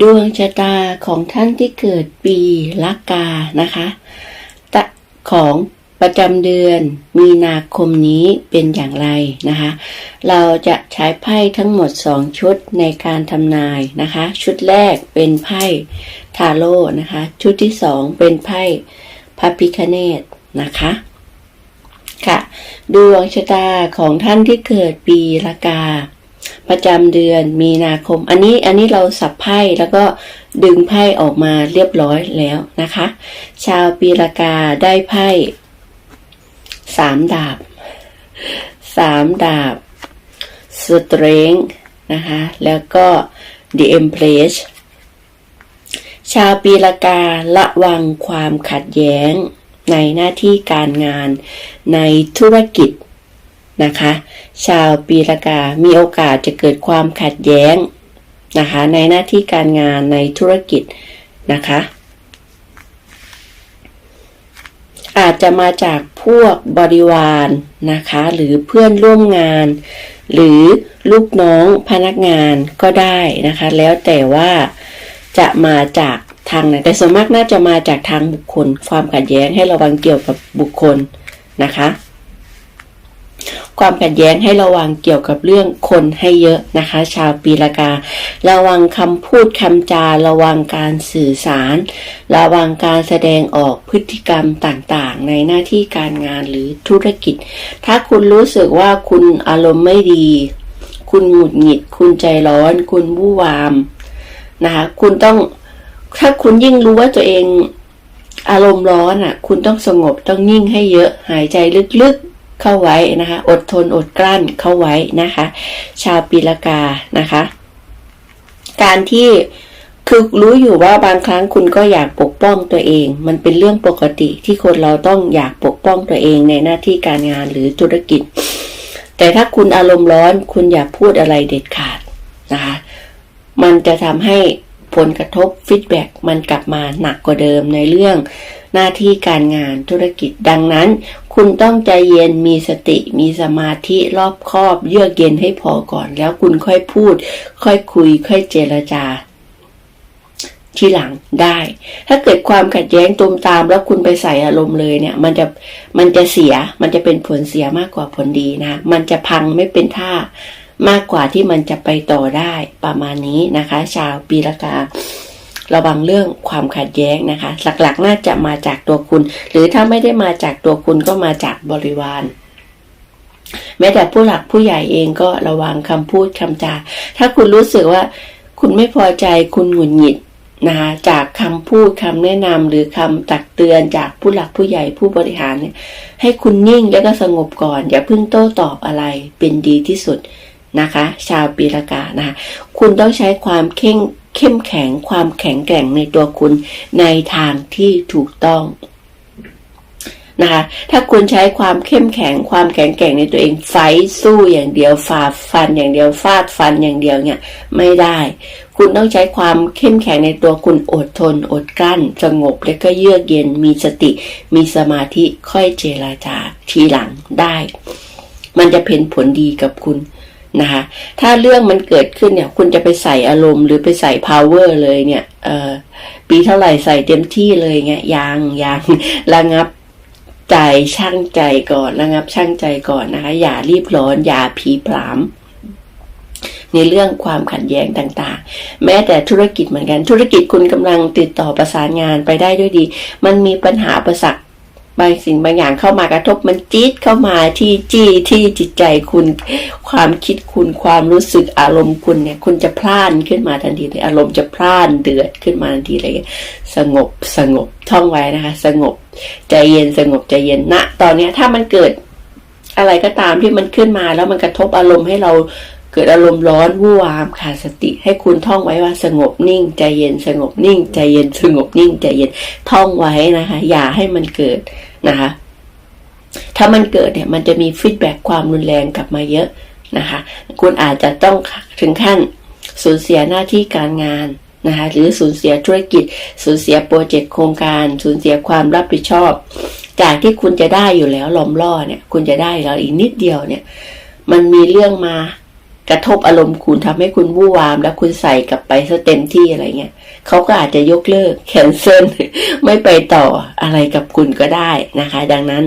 ดวงชะตาของท่านที่เกิดปีละกานะคะตะของประจำเดือนมีนาคมนี้เป็นอย่างไรนะคะ เราจะใช้ไพ่ทั้งหมด 2 ชุดในการทำนายนะคะ ชุดแรกเป็นไพ่ทาโร่นะคะ ชุดที่ 2 เป็นไพ่พระพิคเนตนะคะ ค่ะ ดวงชะตาของท่านที่เกิดปีละกา ประจำเดือนมีนาคม อันนี้อันนี้เราสับไพ่แล้วก็ดึงไพ่ออกมาเรียบร้อยแล้วนะคะ ชาวปีละกาได้ไพ่สามดาบสามดาบ strength นะคะ แล้วก็ the empress ชาวปีละการะวังความขัดแย้งในหน้าที่การงานในธุรกิจ นะคะ ชาวปีละกา มีโอกาสจะเกิดความขัดแย้งนะคะ ในหน้าที่การงานในธุรกิจนะคะ อาจจะมาจากพวกบริวารนะคะ หรือเพื่อนร่วมงาน หรือลูกน้องพนักงานก็ได้นะคะ แล้วแต่ว่าจะมาจากทางไหนแต่ส่วนมากน่าจะมาจากทางบุคคล ความขัดแย้งให้ระวังเกี่ยวกับบุคคลนะคะ ความขัดแย้งให้ระวังเกี่ยวกับเรื่องคนให้เยอะนะคะ ชาวปีละกา ระวังคำพูดคำจา ระวังการสื่อสาร ระวังการแสดงออกพฤติกรรมต่างๆ ในหน้าที่การงานหรือธุรกิจ ถ้าคุณรู้สึกว่าคุณอารมณ์ไม่ดี คุณหงุดหงิด คุณใจร้อน คุณวู่วามนะคะ คุณต้องถ้าคุณยิ่งรู้ว่าตัวเองอารมณ์ร้อนอะ คุณต้องสงบต้องนิ่งให้เยอะ หายใจลึกๆ เข้าไว้นะคะ อดทนอดกลั้นเข้าไว้นะคะ ชาวปีละกานะคะ การที่คือรู้อยู่ว่าบางครั้งคุณก็อยากปกป้องตัวเอง มันเป็นเรื่องปกติที่คนเราต้องอยากปกป้องตัวเองในหน้าที่การงานหรือธุรกิจ แต่ถ้าคุณอารมณ์ร้อน คุณอย่าพูดอะไรเด็ดขาดนะคะมันจะทำให้ผลกระทบฟีดแบ็กมันกลับมาหนักกว่าเดิมในเรื่องหน้าที่การงานธุรกิจดังนั้น คุณต้องใจเย็นมีสติมีสมาธิรอบคอบ เยือกเย็นให้พอก่อน แล้วคุณค่อยพูด ค่อยคุย ค่อยเจรจา ทีหลังได้ ถ้าเกิดความขัดแย้งตุมตาม แล้วคุณไปใส่อารมณ์เลยเนี่ย มันจะมันจะเสีย มันจะเป็นผลเสียมากกว่าผลดีนะ มันจะพังไม่เป็นท่ามากกว่าที่มันจะไปต่อได้ประมาณนี้นะคะ ชาวปีละกา ระวังเรื่องความขัดแย้งนะคะ หลักๆ น่าจะมาจากตัวคุณ หรือถ้าไม่ได้มาจากตัวคุณก็มาจากบริวารแม้แต่ผู้หลักผู้ใหญ่เองก็ระวังคำพูดคำจา ถ้าคุณรู้สึกว่า คุณไม่พอใจคุณหงุดหงิดนะคะจากคำพูดคำแนะนำหรือคำตักเตือนจากผู้หลักผู้ใหญ่ผู้บริหารเนี่ยให้คุณนิ่งแล้วก็สงบก่อน อย่าเพิ่งโต้ตอบอะไรเป็นดีที่สุดนะคะ ชาวปีละกานะคะคุณต้องใช้ความเข่ง เข้มแข็งความแข็งแกร่งในตัวคุณในทางที่ถูกต้องนะคะถ้าคุณใช้ความเข้มแข็งความแข็งแกร่งในตัวเองไฟสู้อย่างเดียวฝ่าฟันอย่างเดียวฟาดฟันอย่างเดียวเนี่ยไม่ได้ คุณต้องใช้ความเข้มแข็งในตัวคุณอดทน อดกลั้น สงบและก็เยือกเย็นมีสติ มีสมาธิค่อยเจราจาทีหลังได้ มันจะเป็นผลดีกับคุณ นะคะถ้าเรื่องมันเกิดขึ้นเนี่ย คุณจะไปใส่อารมณ์หรือไปใส่ power เลยเนี่ยเออปีเท่าไหร่ใส่เต็มที่เลยเงี้ยยังยังระงับใจช่างใจก่อนระงับช่างใจก่อนนะคะ อย่ารีบร้อน อย่าผีผลาม ในเรื่องความขัดแย้งต่างๆ แม้แต่ธุรกิจเหมือนกัน ธุรกิจคุณกำลังติดต่อประสานงานไปได้ด้วยดี มันมีปัญหาประสัก บางสิ่งบางอย่างเข้ามากระทบมันจี๊ดเข้ามาที่จี้ที่จิตใจคุณ ความคิดคุณความรู้สึกอารมณ์คุณเนี่ย คุณจะพล่านขึ้นมาทันทีเลยอารมณ์จะพล่านเดือดขึ้นมาทันทีเลยสงบสงบท่องไว้นะคะ สงบใจเย็นสงบใจเย็นณนะตอนเนี้ยถ้ามันเกิดอะไรก็ตามที่มันขึ้นมาแล้วมันกระทบอารมณ์ให้เราเกิดอารมณ์ร้อนวู่วามขาดสติ ให้คุณท่องไว้ว่าสงบนิ่ง ใจเย็นสงบนิ่ง ใจเย็นสงบนิ่งใจเย็นท่องไว้นะคะ อย่าให้มันเกิด นะคะ ถ้ามันเกิดเนี่ยมันจะมีฟีดแบ็ความรุนแรงกลับมาเยอะนะคะ คุณอาจจะต้องถึงขั้นสูญเสียหน้าที่การงานนะคะหรือสูญเสียธุรกิจ สูญเสียโปรเจกต์โครงการ สูญเสียความรับผิดชอบ จากที่คุณจะได้อยู่แล้วล้อมล่อเนี่ย คุณจะได้แล้วอีกนิดเดียวเนี่ย มันมีเรื่องมา กระทบอารมณ์คุณทำให้คุณวู่วาม แล้วคุณใส่กลับไปซะเต็มที่อะไรเงี้ยเขาก็อาจจะยกเลิกแคนเซิลไม่ไปต่ออะไรกับคุณก็ได้นะคะ ดังนั้น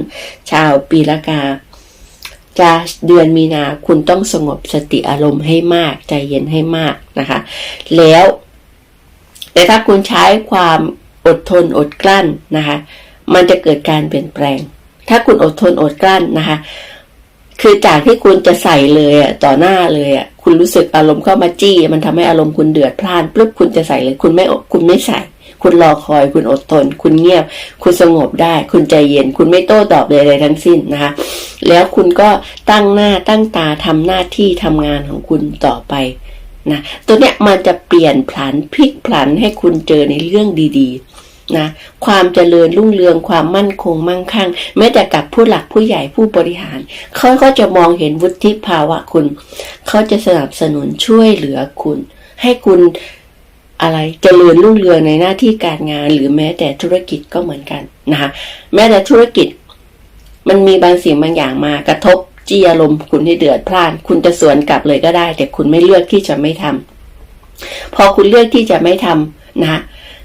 ชาวปีละกาจะเดือนมีนาคุณต้องสงบสติอารมณ์ให้มากใจเย็นให้มากนะคะ แล้ว แต่ถ้าคุณใช้ความอดทนอดกลั้นนะคะ มันจะเกิดการเปลี่ยนแปลง ถ้าคุณอดทนอดกลั้นนะคะ คือจากที่คุณจะใส่เลยอะต่อหน้าเลยอะคุณรู้สึกอารมณ์เข้ามาจี้ มันทำให้อารมณ์คุณเดือดพล่านปุ๊บคุณจะใส่เลย คุณไม่คุณไม่ใส่ คุณรอคอย คุณอดทน คุณเงียบ คุณสงบได้ คุณใจเย็น คุณไม่โต้ตอบใดๆทั้งสิ้นนะคะ แล้วคุณก็ตั้งหน้าตั้งตาทำหน้าที่ทำงานของคุณต่อไปนะตัวเนี้ยมันจะเปลี่ยนผันพลิกผันให้คุณเจอในเรื่องดี ๆ นะความเจริญรุ่งเรืองความมั่นคงมั่งคั่งแม้แต่กับผู้หลักผู้ใหญ่ผู้บริหาร เขาก็จะมองเห็นวุฒิภาวะคุณ เขาจะสนับสนุนช่วยเหลือคุณ ให้คุณอะไรเจริญรุ่งเรืองในหน้าที่การงาน หรือแม้แต่ธุรกิจก็เหมือนกันนะคะแม้แต่ธุรกิจ มันมีบางสิ่งบางอย่างมากระทบจี้อารมณ์คุณให้เดือดพล่าน คุณจะสวนกลับเลยก็ได้ แต่คุณไม่เลือกที่จะไม่ทำพอคุณเลือกที่จะไม่ทำนะ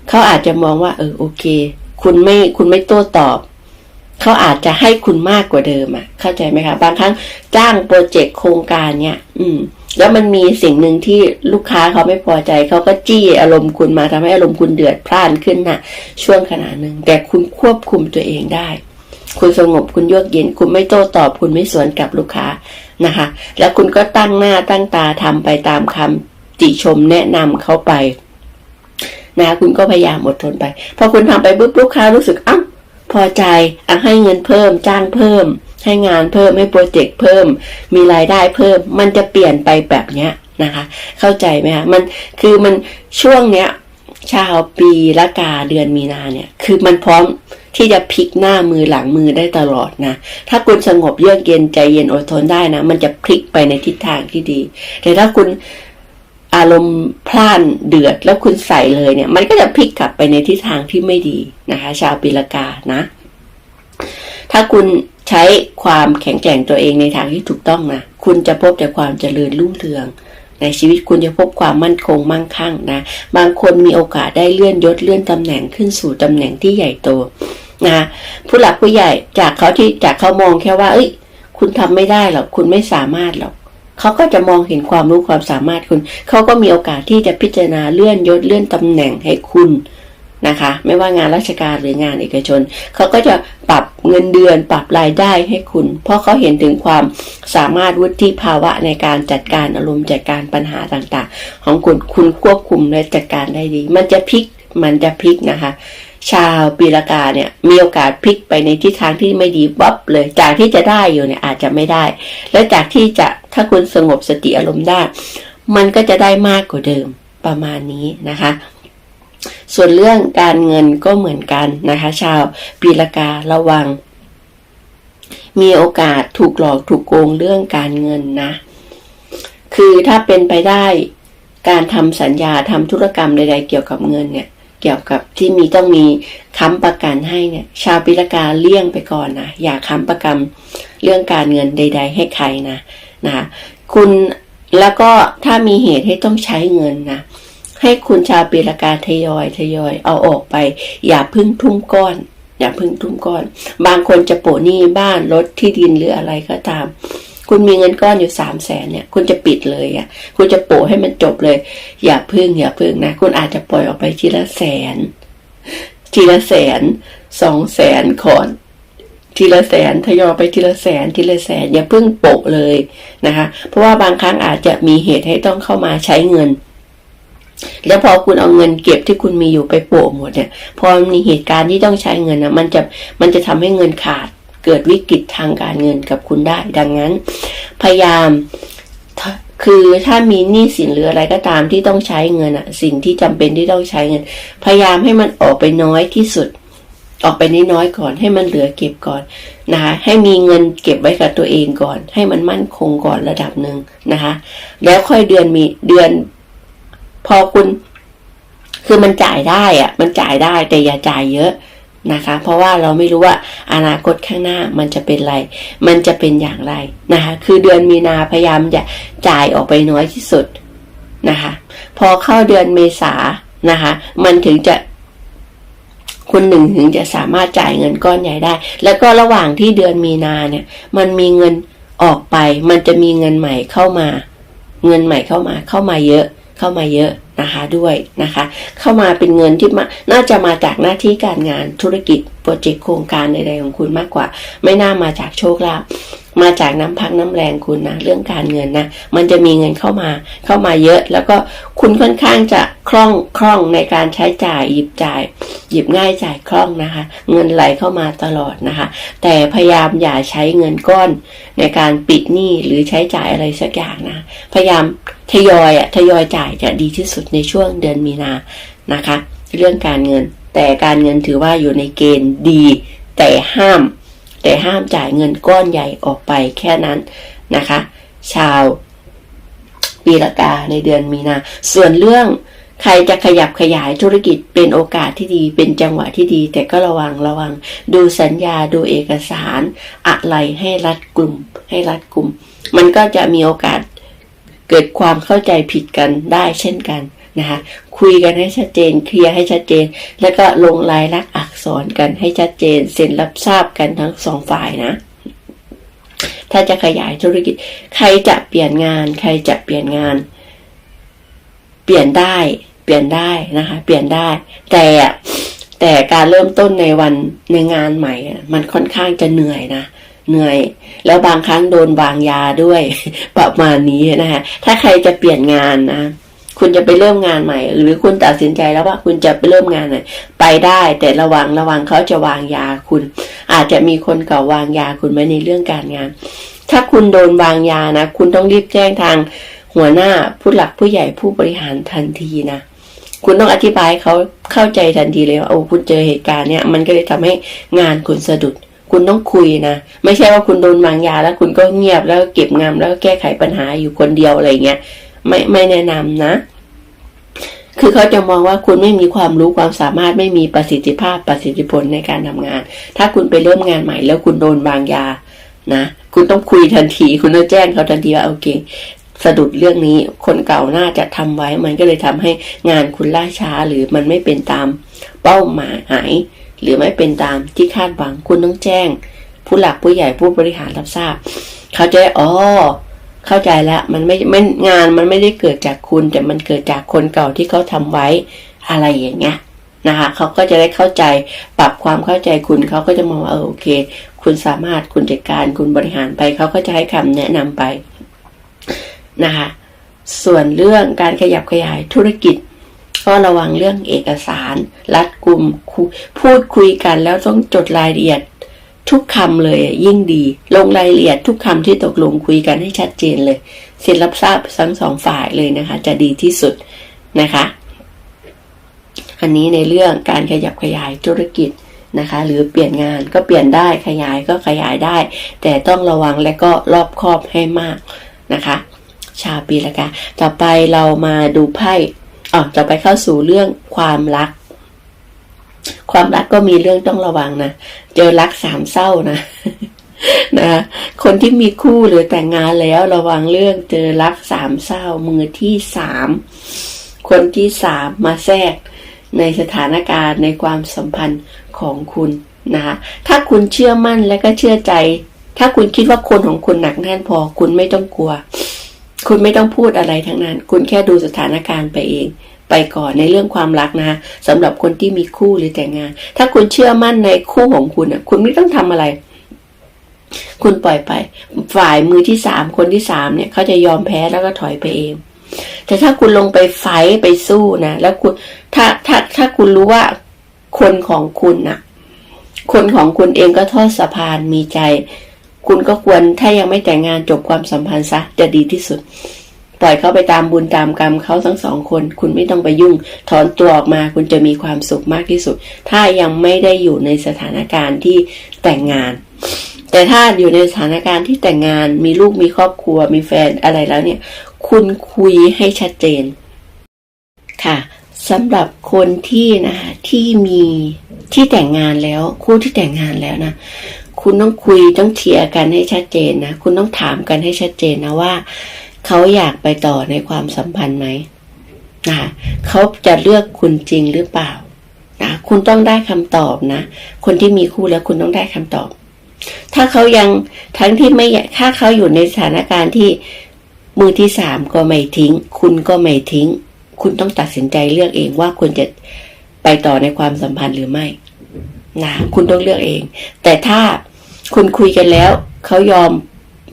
เขาอาจจะมองว่า เออโอเค คุณไม่คุณไม่โต้ตอบ เขาอาจจะให้คุณมากกว่าเดิมอะ่ะ เข้าใจไหมคะ บางครั้งจ้างโปรเจกต์โครงการเนี่ย อืม แล้วมันมีสิ่งหนึ่งที่ลูกค้าเขาไม่พอใจ เขาก็จี้อารมณ์คุณมาทำให้อารมณ์คุณเดือดพล่านขึ้นนะ่ะ ช่วงขณะหนึ่งแต่คุณควบคุมตัวเองได้ คุณสงบคุณเยือกเย็น คุณไม่โต้ตอบ คุณไม่สวนกับลูกค้านะคะ แล้วคุณก็ตั้งหน้าตั้งตาทำไปตามคำติชมแนะนำเขาไป นะคุณก็พยายามอดทนไป พอคุณทำไปปุ๊บลูกค้ารู้สึกอ้าวพอใจอให้เงินเพิ่มจ้างเพิ่ม ให้งานเพิ่มให้โปรเจกต์เพิ่ม มีรายได้เพิ่ม มันจะเปลี่ยนไปแบบเนี้ยนะคะ เข้าใจไหมคะมันคือมันช่วงเนี้ยชาวปีละกาเดือนมีนาเนี่ย คือมันพร้อมที่จะพลิกหน้ามือหลังมือได้ตลอดนะ ถ้าคุณสงบเยือกเย็นใจเย็นอดทนได้นะ มันจะพลิกไปในทิศทางที่ดี แต่ถ้าคุณารมณ์พล่านเดือดแล้วคุณใส่เลยเนี่ย มันก็จะพลิกกลับไปในทิศทางที่ไม่ดีนะคะ ชาวปีละกานะ ถ้าคุณใช้ความแข็งแกร่งตัวเองในทางที่ถูกต้องนะคุณจะพบแต่ความเจริญรุ่งเรืองในชีวิตคุณจะพบความมั่นคงมั่งคั่งนะ บางคนมีโอกาสได้เลื่อนยศเลื่อนตำแหน่งขึ้นสู่ตำแหน่งที่ใหญ่โตนะผู้หลักผู้ใหญ่จากเขาที่จากเขามองแค่ว่า เอ้ย คุณทำไม่ได้หรอกคุณไม่สามารถหรอก เขาก็จะมองเห็นความรู้ความสามารถคุณ เขาก็มีโอกาสที่จะพิจารณาเลื่อนยศเลื่อนตำแหน่งให้คุณนะคะ ไม่ว่างานราชการหรืองานเอกชน เขาก็จะปรับเงินเดือนปรับรายได้ให้คุณ เพราะเขาเห็นถึงความสามารถวุฒิภาวะในการจัดการอารมณ์จัดการปัญหาต่างๆ ของคุณคุณควบคุมและจัดการได้ดี มันจะพลิกมันจะพลิกนะคะ ชาวปีละกาเนี่ยมีโอกาสพลิกไปในทิศทางที่ไม่ดีบ๊อบเลย จากที่จะได้อยู่เนี่ยอาจจะไม่ได้ และจากที่จะถ้าคุณสงบสติอารมณ์ได้ มันก็จะได้มากกว่าเดิมประมาณนี้นะคะ ส่วนเรื่องการเงินก็เหมือนกันนะคะ ชาวปีละการะวัง มีโอกาสถูกหลอกถูกโกงเรื่องการเงินนะ คือถ้าเป็นไปได้การทำสัญญาทำธุรกรรมใดๆเกี่ยวกับเงินเนี่ย เกี่ยวกับที่มีต้องมีค้ำประกันให้เนี่ย ชาวปีลกาเลี่ยงไปก่อนนะอย่าค้ำประกันเรื่องการเงินใด ๆ ให้ใครนะนะคุณแล้วก็ถ้ามีเหตุให้ต้องใช้เงินนะให้คุณชาวปีละกาทยอยทยอยเอาออกไป อย่าพึ่งทุ่มก้อน อย่าพึ่งทุ่มก้อน บางคนจะโปะหนี้บ้านรถที่ดินหรืออะไรก็ตาม คุณมีเงินก้อนอยู่สามแสนเนี่ย คุณจะปิดเลยอะ คุณจะโปะให้มันจบเลย อย่าพึ่งอย่าพึ่งนะ คุณอาจจะปล่อยออกไปทีละแสน ทีละแสนสองแสนก่อนทีละแสนทยอยไปทีละแสนทีละแสนอย่าเพิ่งโปะเลยนะคะ เพราะว่าบางครั้งอาจจะมีเหตุให้ต้องเข้ามาใช้เงิน แล้วพอคุณเอาเงินเก็บที่คุณมีอยู่ไปโปะหมดเนี่ย พอมีเหตุการณ์ที่ต้องใช้เงินนะมันจะมันจะทำให้เงินขาด เกิดวิกฤตทางการเงินกับคุณได้ ดังนั้น พยายามคือถ้ามีหนี้สินหรืออะไรก็ตามที่ต้องใช้เงินอะสิ่งที่จำเป็นที่ต้องใช้เงิน พยายามให้มันออกไปน้อยที่สุด ออกไปน้อยๆก่อนให้มันเหลือเก็บก่อนนะคะให้มีเงินเก็บไว้กับตัวเองก่อน ให้มันมั่นคงก่อนระดับหนึ่งนะคะ แล้วค่อยเดือนมีเดือน พอคุณ คือมันจ่ายได้อะมันจ่ายได้แต่อย่าจ่ายเยอะ นะคะ เพราะว่าเราไม่รู้ว่าอนาคตข้างหน้ามันจะเป็นไร มันจะเป็นอย่างไรนะคะ คือเดือนมีนาพยายามจะจ่ายออกไปน้อยที่สุดนะคะ พอเข้าเดือนเมษานะคะ มันถึงจะคุณหนึ่งถึงจะสามารถจ่ายเงินก้อนใหญ่ได้ แล้วก็ระหว่างที่เดือนมีนาเนี่ย มันมีเงินออกไป มันจะมีเงินใหม่เข้ามา เงินใหม่เข้ามา เข้ามาเยอะ เข้ามาเยอะ นะคะด้วยนะคะ เข้ามาเป็นเงินที่มาน่าจะมาจากหน้าที่การงานธุรกิจ โปรเจกต์โครงการใดๆของคุณมากกว่า ไม่น่ามาจากโชคลาภมาจากน้ำพักน้ำแรงคุณนะเรื่องการเงินนะ มันจะมีเงินเข้ามาเข้ามาเยอะ แล้วก็คุณค่อนข้างจะคล่องคล่องในการใช้จ่ายหยิบจ่าย หยิบง่ายจ่ายคล่องนะคะ เงินไหลเข้ามาตลอดนะคะ แต่พยายามอย่าใช้เงินก้อนในการปิดหนี้หรือใช้จ่ายอะไรสักอย่างนะ พยายามทยอยอะทยอยจ่ายจะดีที่สุดในช่วงเดือนมีนานะคะ เรื่องการเงิน แต่การเงินถือว่าอยู่ในเกณฑ์ดี แต่ห้าม แต่ห้ามจ่ายเงินก้อนใหญ่ออกไปแค่นั้นนะคะ ชาวปีละกาในเดือนมีนา ส่วนเรื่องใครจะขยับขยายธุรกิจเป็นโอกาสที่ดีเป็นจังหวะที่ดี แต่ก็ระวังระวัง ดูสัญญาดูเอกสารอะไรให้รัดกลุ่มให้รัดกลุ่ม มันก็จะมีโอกาสเกิดความเข้าใจผิดกันได้เช่นกัน นะคะ คุยกันให้ชัดเจน เคลียร์ให้ชัดเจน แล้วก็ลงลายลักษณ์อักษรกันให้ชัดเจน เซ็นรับทราบกันทั้งสองฝ่ายนะ ถ้าจะขยายธุรกิจ ใครจะเปลี่ยนงาน ใครจะเปลี่ยนงาน เปลี่ยนได้ เปลี่ยนได้นะคะ เปลี่ยนได้ แต่แต่การเริ่มต้นในวันในงานใหม่ มันค่อนข้างจะเหนื่อยนะเหนื่อย แล้วบางครั้งโดนวางยาด้วยประมาณนี้นะคะถ้าใครจะเปลี่ยนงานนะ คุณจะไปเริ่มงานใหม่ หรือคุณตัดสินใจแล้วว่าคุณจะไปเริ่มงานไหนไปได้แต่ระวังระวังเขาจะวางยาคุณ อาจจะมีคนเก่าวางยาคุณไว้ในเรื่องการงาน ถ้าคุณโดนวางยานะ คุณต้องรีบแจ้งทางหัวหน้าผู้หลักผู้ใหญ่ผู้บริหารทันทีนะคุณต้องอธิบายเขาเข้าใจทันทีเลยว่าโอ้คุณเจอเหตุการณ์เนี้ยมันก็เลยทำให้งานคุณสะดุด คุณต้องคุยนะ ไม่ใช่ว่าคุณโดนวางยาแล้วคุณก็เงียบแล้วก็เก็บงำแล้วก็แก้ไขปัญหาอยู่คนเดียวอะไรเงี้ย ไม่ไม่แนะนำนะ คือเขาจะมองว่าคุณไม่มีความรู้ความสามารถไม่มีประสิทธิภาพประสิทธิผลในการทำงาน ถ้าคุณไปเริ่มงานใหม่ แล้วคุณโดนวางยานะคุณต้องคุยทันที คุณต้องแจ้งเขาทันทีว่าโอเคสะดุดเรื่องนี้คนเก่าน่าจะทำไว้มันก็เลยทำให้งานคุณล่าช้าหรือมันไม่เป็นตามเป้าหมายหรือไม่เป็นตามที่คาดหวังคุณต้องแจ้ง ผู้หลักผู้ใหญ่ผู้บริหารรับทราบ เขาจะอ๋อ เข้าใจแล้วมันไม่ไม่งานมันไม่ได้เกิดจากคุณ แต่มันเกิดจากคนเก่าที่เขาทำไว้อะไรอย่างเงี้ยนะคะเขาก็จะได้เข้าใจปรับความเข้าใจคุณเขาก็จะมองว่าเออโอเค คุณสามารถคุณจัดการคุณบริหารไปเขาก็จะให้คำแนะนำไปนะคะส่วนเรื่องการขยับขยายธุรกิจ ก็ระวังเรื่องเอกสาร รัดกลุ่มพูดคุยกันแล้วต้องจดรายละเอียด ทุกคำเลยยิ่งดี ลงรายละเอียดทุกคำที่ตกลงคุยกันให้ชัดเจนเลยเซ็นรับทราบทั้งสองฝ่ายเลยนะคะ จะดีที่สุดนะคะ อันนี้ในเรื่องการขยับขยายธุรกิจนะคะ หรือเปลี่ยนงานก็เปลี่ยนได้ขยายก็ขยายได้ แต่ต้องระวังและก็รอบคอบให้มากนะคะ ชาวปีละกาต่อไปเรามาดูไพ่อ๋อต่อไปเข้าสู่เรื่องความรัก ความรักก็มีเรื่องต้องระวังนะ เจอรักสามเศร้านะนะคนที่มีคู่หรือแต่งงานแล้วระวังเรื่องเจอรักสามเศร้ามือที่สามคนที่สามมาแทรกในสถานการณ์ในความสัมพันธ์ของคุณนะคะถ้าคุณเชื่อมั่นและก็เชื่อใจ ถ้าคุณคิดว่าคนของคุณหนักแน่นพอ คุณไม่ต้องกลัว คุณไม่ต้องพูดอะไรทั้งนั้น คุณแค่ดูสถานการณ์ไปเอง ไปก่อนในเรื่องความรักนะสำหรับคนที่มีคู่หรือแต่งงาน ถ้าคุณเชื่อมั่นในคู่ของคุณอะ คุณไม่ต้องทำอะไร คุณปล่อยไป ฝ่ายมือที่สามคนที่สามเนี่ยเขาจะยอมแพ้แล้วก็ถอยไปเอง แต่ถ้าคุณลงไปไฟไปสู้นะแล้วคุณถ้าถ้าถ้าคุณรู้ว่าคนของคุณน่ะ คนของคุณเองก็ทอดสะพานมีใจ คุณก็ควรถ้ายังไม่แต่งงานจบความสัมพันธ์ซะจะดีที่สุด ปล่อยเขาไปตามบุญตามกรรมเขาทั้งสองคน คุณไม่ต้องไปยุ่ง ถอนตัวออกมาคุณจะมีความสุขมากที่สุด ถ้ายังไม่ได้อยู่ในสถานการณ์ที่แต่งงาน แต่ถ้าอยู่ในสถานการณ์ที่แต่งงาน มีลูกมีครอบครัว มีแฟนอะไรแล้วเนี่ย คุณคุยให้ชัดเจน ค่ะสำหรับคนที่นะคะที่มีที่แต่งงานแล้ว คู่ที่แต่งงานแล้วนะคุณต้องคุยต้องเคลียร์กันให้ชัดเจนนะ คุณต้องถามกันให้ชัดเจนนะว่า เขาอยากไปต่อในความสัมพันธ์ไหมนะเขาจะเลือกคุณจริงหรือเปล่านะคุณต้องได้คำตอบนะ คนที่มีคู่แล้วคุณต้องได้คำตอบ ถ้าเขายังทั้งที่ไม่ถ้าเขาอยู่ในสถานการณ์ที่มือที่สามก็ไม่ทิ้ง คุณก็ไม่ทิ้ง คุณต้องตัดสินใจเลือกเองว่าคุณจะไปต่อในความสัมพันธ์หรือไม่นะคุณต้องเลือกเอง แต่ถ้าคุณคุยกันแล้ว เขายอม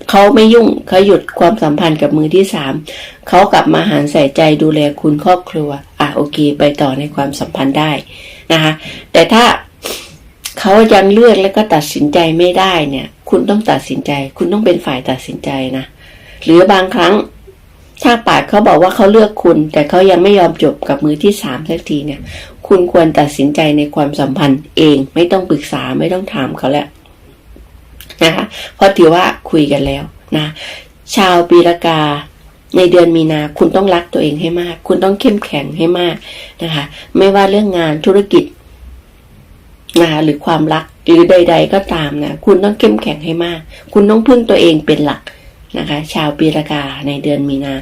เขาไม่ยุ่งเขาหยุดความสัมพันธ์กับมือที่สามเขากลับมาหารใส่ใจดูแลคุณครอบครัว อะโอเค ไปต่อในความสัมพันธ์ได้นะคะ แต่ถ้าเขายังเลือกแล้วก็ตัดสินใจไม่ได้เนี่ย คุณต้องตัดสินใจ คุณต้องเป็นฝ่ายตัดสินใจนะหรือบางครั้งถ้าปากเขาบอกว่าเขาเลือกคุณ แต่เขายังไม่ยอมจบกับมือที่สามสักทีเนี่ย คุณควรตัดสินใจในความสัมพันธ์เอง ไม่ต้องปรึกษาไม่ต้องถามเขาแล้ว นะคะเพราะถือว่าคุยกันแล้วนะชาวปีละกาในเดือนมีนาคุณต้องรักตัวเองให้มาก คุณต้องเข้มแข็งให้มากนะคะ ไม่ว่าเรื่องงานธุรกิจนะคะหรือความรักหรือใด ๆ ก็ตามนะคุณต้องเข้มแข็งให้มาก คุณต้องพึ่งตัวเองเป็นหลักนะคะ ชาวปีละกาในเดือนมีนา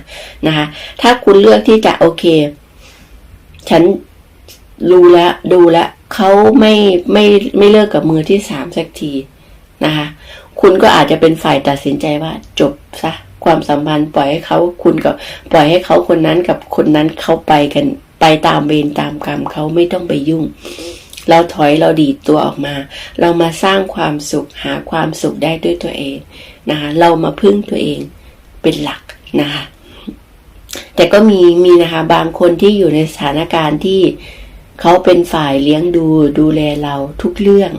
นะคะ ถ้าคุณเลือกที่จะโอเค ฉันรู้แล้วดูแล้วเขาไม่ไม่ไม่เลิกกับมือที่สามสักที นะคะ คุณก็อาจจะเป็นฝ่ายตัดสินใจว่าจบซะความสัมพันธ์ปล่อยให้เขาคุณกับปล่อยให้เขาคนนั้นกับคนนั้นเขาไปกันไปตามเวรตามกรรมเขาไม่ต้องไปยุ่ง เราถอยเราดีดตัวออกมา เรามาสร้างความสุขหาความสุขได้ด้วยตัวเองนะคะเรามาพึ่งตัวเองเป็นหลักนะคะแต่ก็มีมีนะคะบางคนที่อยู่ในสถานการณ์ที่เขาเป็นฝ่ายเลี้ยงดูดูแลเราทุกเรื่อง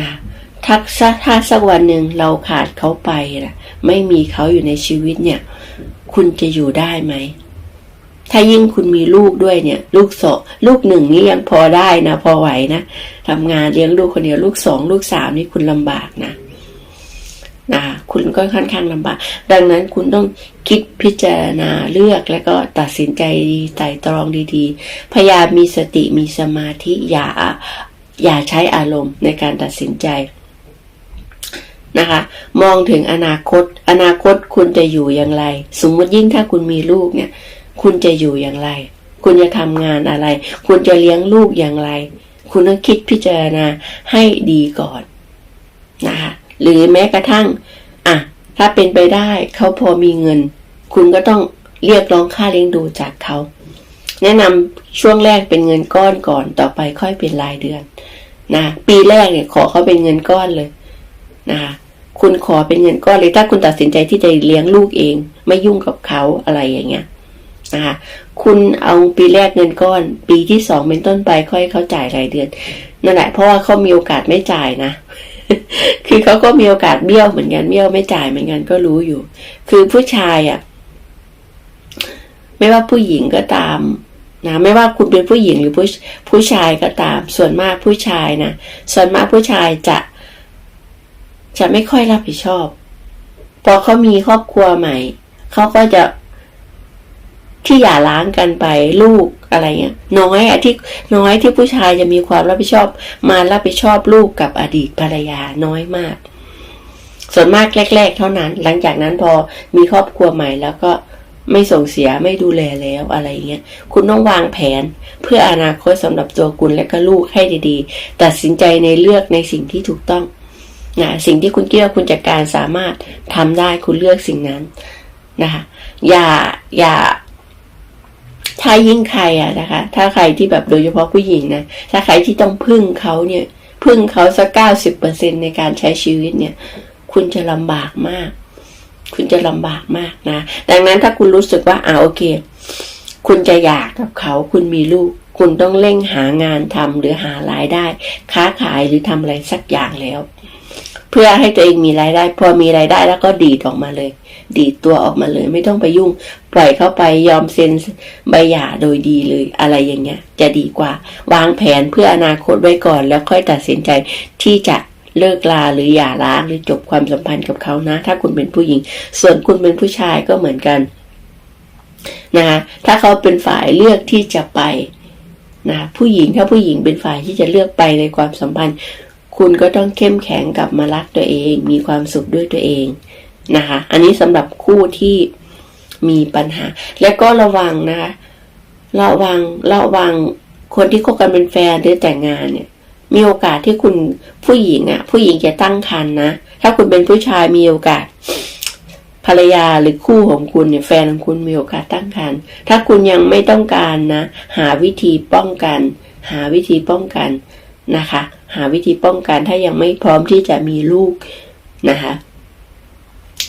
นะ ถ้าถ้าสักวันหนึ่งเราขาดเขาไปนะไม่มีเขาอยู่ในชีวิตเนี่ย คุณจะอยู่ได้ไหม ถ้ายิ่งคุณมีลูกด้วยเนี่ย ลูกสองลูกหนึ่งนี่ยังพอได้นะ พอไหวนะทำงานเลี้ยงลูกคนเดียวลูกสองลูกสามนี่คุณลำบากนะนะคุณก็ค่อนข้างลำบาก ดังนั้นคุณต้องคิดพิจารณาเลือกแล้วก็ตัดสินใจดีไต่ตรองดีๆ พยายามมีสติมีสมาธิอย่าอย่าใช้อารมณ์ในการตัดสินใจ นะคะ มองถึงอนาคต อนาคตคุณจะอยู่อย่างไร สมมติยิ่งถ้าคุณมีลูกเนี่ย คุณจะอยู่อย่างไร คุณจะทำงานอะไร คุณจะเลี้ยงลูกอย่างไร คุณต้องคิดพิจารณาให้ดีก่อนนะคะหรือแม้กระทั่งอะถ้าเป็นไปได้เขาพอมีเงิน คุณก็ต้องเรียกร้องค่าเลี้ยงดูจากเขาแนะนำช่วงแรกเป็นเงินก้อนก่อนต่อไปค่อยเป็นรายเดือนนะปีแรกเนี่ยขอเขาเป็นเงินก้อนเลย นะคะคุณขอเป็นเงินก้อนเลยถ้าคุณตัดสินใจที่จะเลี้ยงลูกเอง ไม่ยุ่งกับเขาอะไรอย่างเงี้ยนะคะคุณเอาปีแรกเงินก้อน ปีที่สองเป็นต้นไปค่อยเขาจ่ายรายเดือนนั่นแหละเพราะว่าเขามีโอกาสไม่จ่ายนะคือเขาก็มีโอกาสเบี้ยวเหมือนกันเบี้ยวไม่จ่ายเหมือนกันก็รู้อยู่ คือผู้ชายอะ่ะ ไม่ว่าผู้หญิงก็ตามนะไม่ว่าคุณเป็นผู้หญิงหรือผู้ผู้ชายก็ตาม ส่วนมากผู้ชายนะส่วนมากผู้ชายจะ จะไม่ค่อยรับผิดชอบ พอเขามีครอบครัวใหม่ เขาก็จะที่หย่าร้างกันไปลูกอะไรเงี้ยน้อยอะที่น้อยที่ผู้ชายจะมีความรับผิดชอบ มารับผิดชอบลูกกับอดีตภรรยาน้อยมาก ส่วนมากแรก ๆ เท่านั้น หลังจากนั้นพอมีครอบครัวใหม่แล้วก็ไม่ส่งเสียไม่ดูแลแล้วอะไรเงี้ยคุณต้องวางแผนเพื่ออนาคตสำหรับตัวคุณและก็ลูกให้ดีๆ ตัดสินใจในเลือกในสิ่งที่ถูกต้อง นะสิ่งที่คุณคิดว่าคุณจัดการสามารถทำได้คุณเลือกสิ่งนั้นนะคะอย่าอย่าถ้ายิ่งใครอะนะคะ ถ้าใครที่แบบโดยเฉพาะผู้หญิงนะถ้าใครที่ต้องพึ่งเขาเนี่ย พึ่งเขาสักเก้าสิบเปอร์เซ็นในการใช้ชีวิตเนี่ย คุณจะลำบากมาก คุณจะลำบากมากนะ ดังนั้นถ้าคุณรู้สึกว่าอ่าโอเค คุณจะอยากกับเขา คุณมีลูก คุณต้องเร่งหางานทำหรือหารายได้ ค้าขายหรือทำอะไรสักอย่างแล้ว เพื่อให้ตัวเองมีรายได้ พอมีรายได้แล้วก็ดีดออกมาเลย ดีดตัวออกมาเลย ไม่ต้องไปยุ่ง ปล่อยเข้าไปยอมเซ็นใบหย่าโดยดีเลยอะไรอย่างเงี้ย จะดีกว่า วางแผนเพื่ออนาคตไว้ก่อน แล้วค่อยตัดสินใจที่จะเลิกลาหรือหย่าร้างหรือจบความสัมพันธ์กับเขานะ ถ้าคุณเป็นผู้หญิง ส่วนคุณเป็นผู้ชายก็เหมือนกันนะคะถ้าเขาเป็นฝ่ายเลือกที่จะไปนะผู้หญิงถ้าผู้หญิงเป็นฝ่ายที่จะเลือกไปในความสัมพันธ์ คุณก็ต้องเข้มแข็งกลับมารักตัวเอง มีความสุขด้วยตัวเองนะคะ อันนี้สำหรับคู่ที่มีปัญหา และก็ระวังนะคะระวังระวังคนที่คบกันเป็นแฟนหรือแต่งงานเนี่ย มีโอกาสที่คุณผู้หญิงอะ ผู้หญิงจะตั้งครรภ์นะ ถ้าคุณเป็นผู้ชายมีโอกาส ภรรยาหรือคู่ของคุณเนี่ย แฟนของคุณมีโอกาสตั้งครรภ์ถ้าคุณยังไม่ต้องการนะ หาวิธีป้องกัน หาวิธีป้องกัน นะคะ หาวิธีป้องกันถ้ายังไม่พร้อมที่จะมีลูกนะคะ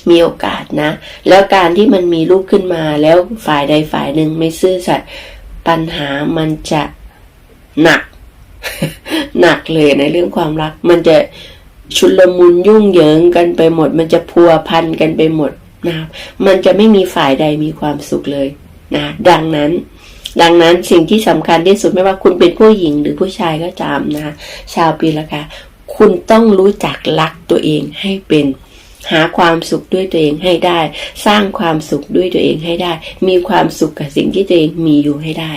มีโอกาสนะ แล้วการที่มันมีลูกขึ้นมาแล้วฝ่ายใดฝ่ายหนึ่งไม่ซื่อสัตย์ปัญหามันจะหนัก หนักเลยในเรื่องความรัก มันจะชุลมุนยุ่งเหยิงกันไปหมด มันจะพัวพันกันไปหมดนะมันจะไม่มีฝ่ายใดมีความสุขเลยนะดังนั้น ดังนั้นสิ่งที่สำคัญที่สุดไม่ว่าคุณเป็นผู้หญิงหรือผู้ชายก็ตามนะชาวปีละกาคุณต้องรู้จักรักตัวเองให้เป็นหาความสุขด้วยตัวเองให้ได้ สร้างความสุขด้วยตัวเองให้ได้ มีความสุขกับสิ่งที่ตัวเองมีอยู่ให้ได้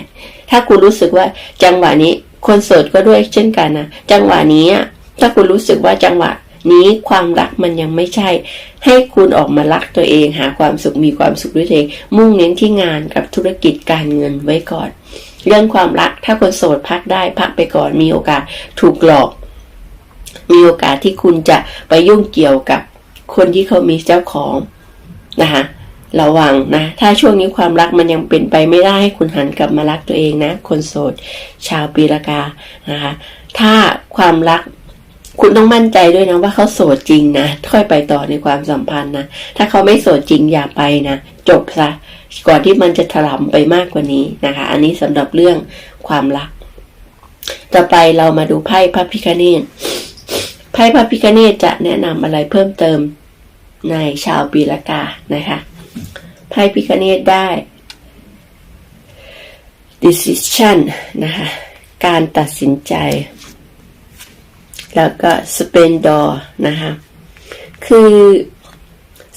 ถ้าคุณรู้สึกว่าจังหวะนี้คนโสดก็ด้วยเช่นกันนะจังหวะนี้ถ้าคุณรู้สึกว่าจังหวะ นี้ความรักมันยังไม่ใช่ ให้คุณออกมารักตัวเอง หาความสุขมีความสุขด้วยตัวเอง มุ่งเน้นที่งานกับธุรกิจการเงินไว้ก่อน เรื่องความรักถ้าคนโสดพักได้พักไปก่อนมีโอกาสถูกหลอก มีโอกาสที่คุณจะไปยุ่งเกี่ยวกับคนที่เขามีเจ้าของนะคะระวังนะ ถ้าช่วงนี้ความรักมันยังเป็นไปไม่ได้ให้คุณหันกลับมารักตัวเองนะ คนโสด ชาวปีละกานะคะ ถ้าความรัก คุณต้องมั่นใจด้วยนะว่าเขาโสดจริงนะค่อยไปต่อในความสัมพันธ์นะถ้าเขาไม่โสดจริงอย่าไปนะจบซะก่อนที่มันจะถลำไปมากกว่านี้นะคะ อันนี้สำหรับเรื่องความรัก ต่อไปเรามาดูไพ่พระพิคเนตไพ่พระพิคเนตจะแนะนำอะไรเพิ่มเติมในชาวปีละกานะคะไพ่พิคเนตได้ decision นะคะการตัดสินใจ แล้วก็ splendor นะคะคือ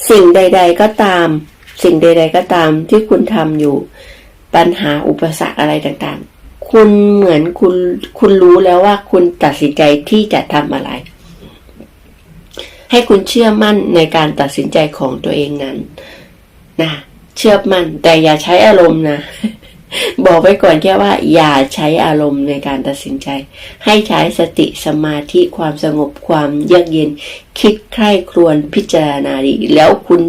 สิ่งใด ๆ ก็ตาม สิ่งใด ๆ ก็ตามที่คุณทำอยู่ปัญหาอุปสรรคอะไรต่างๆ คุณเหมือนคุณคุณรู้แล้วว่าคุณตัดสินใจที่จะทำอะไร ให้คุณเชื่อมั่นในการตัดสินใจของตัวเองนั้นนะเชื่อมั่นแต่อย่าใช้อารมณ์นะ บอกไว้ก่อนแค่ว่า อย่าใช้อารมณ์ในการตัดสินใจ ให้ใช้สติสมาธิความสงบความเยือกเย็น คิดใคร่ครวญพิจารณาดี แล้วคุณ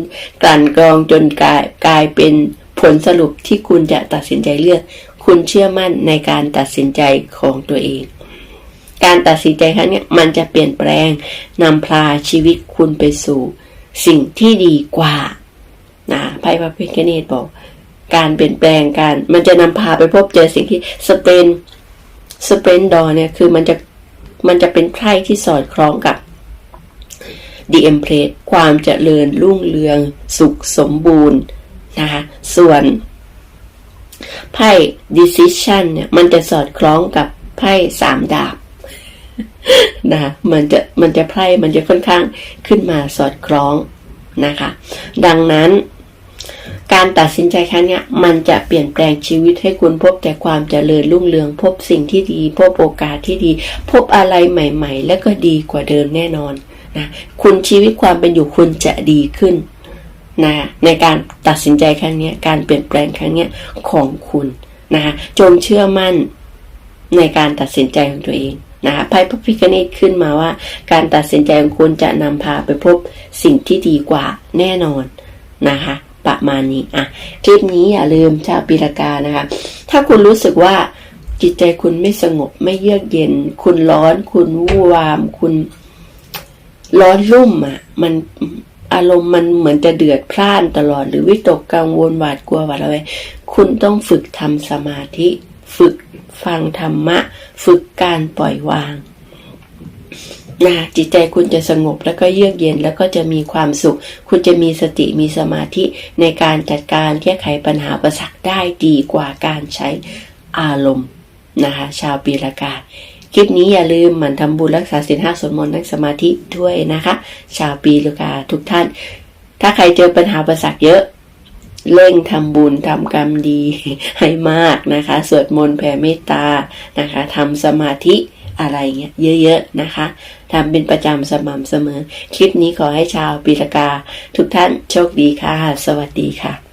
กลั่นกรองจนกลายกลายเป็นผลสรุปที่คุณจะตัดสินใจเลือก คุณเชื่อมั่นในการตัดสินใจของตัวเอง การตัดสินใจครั้งนี้มันจะเปลี่ยนแปลงนำพาชีวิตคุณไปสู่ สิ่งที่ดีกว่านะไพ่พระพิฆเนตบอก การเปลี่ยนแปลงการ มันจะนำพาไปพบเจอสิ่งที่สเปนสเปนดอเนี่ยคือมันจะมันจะเป็นไพ่ที่สอดคล้องกับดีเอ็มเพลสความเจริญรุ่งเรือง สุขสมบูรณ์นะคะส่วนไพ่ decision เนี่ยมันจะสอดคล้องกับไพ่สามดาบนะมันจะมันจะไพ่มันจะค่อนข้างขึ้นมาสอดคล้องนะคะ ดังนั้น การตัดสินใจครั้งนี้มันจะเปลี่ยนแปลงชีวิตให้คุณพบแต่ความเจริญรุ่งเรืองพบสิ่งที่ดี พบโอกาสที่ดี พบอะไรใหม่ ๆ และก็ดีกว่าเดิมแน่นอนนะคุณชีวิตความเป็นอยู่คุณจะดีขึ้นนะในการตัดสินใจครั้งนี้การเปลี่ยนแปลงครั้งนี้ของคุณนะคะจงเชื่อมั่นในการตัดสินใจของตัวเองนะคะไพ่พระพิคเนตขึ้นมาว่า การตัดสินใจของคุณจะนำพาไปพบสิ่งที่ดีกว่าแน่นอนนะคะ ประมาณนี้อะคลิปนี้อย่าลืมชาวปีละกานะคะ ถ้าคุณรู้สึกว่าจิตใจคุณไม่สงบไม่เยือกเย็น คุณร้อน คุณวู่วาม คุณร้อนรุ่มอะ มันอารมณ์มันเหมือนจะเดือดพล่านตลอด หรือวิตกกังวลหวาดกลัวหวาดอะไรคุณต้องฝึกทำสมาธิ ฝึกฟังธรรมะ ฝึกการปล่อยวาง นะจิตใจคุณจะสงบแล้วก็เยือกเย็นแล้วก็จะมีความสุข คุณจะมีสติมีสมาธิในการจัดการแก้ไขปัญหาประสักได้ดีกว่าการใช้อารมณ์นะคะ ชาวปีละกาคลิปนี้อย่าลืมหมั่นทำบุญรักษาศีลห้าสวดมนต์นั่งสมาธิด้วยนะคะ ชาวปีละกาทุกท่าน ถ้าใครเจอปัญหาประสักเยอะเร่งทำบุญทำกรรมดีให้มากนะคะ สวดมนต์แผ่เมตตานะคะทำสมาธิ อะไรเงี้ยเยอะๆนะคะทำเป็นประจำสม่ำเสมอ คลิปนี้ขอให้ชาวปีละกา ทุกท่านโชคดีค่ะ สวัสดีค่ะ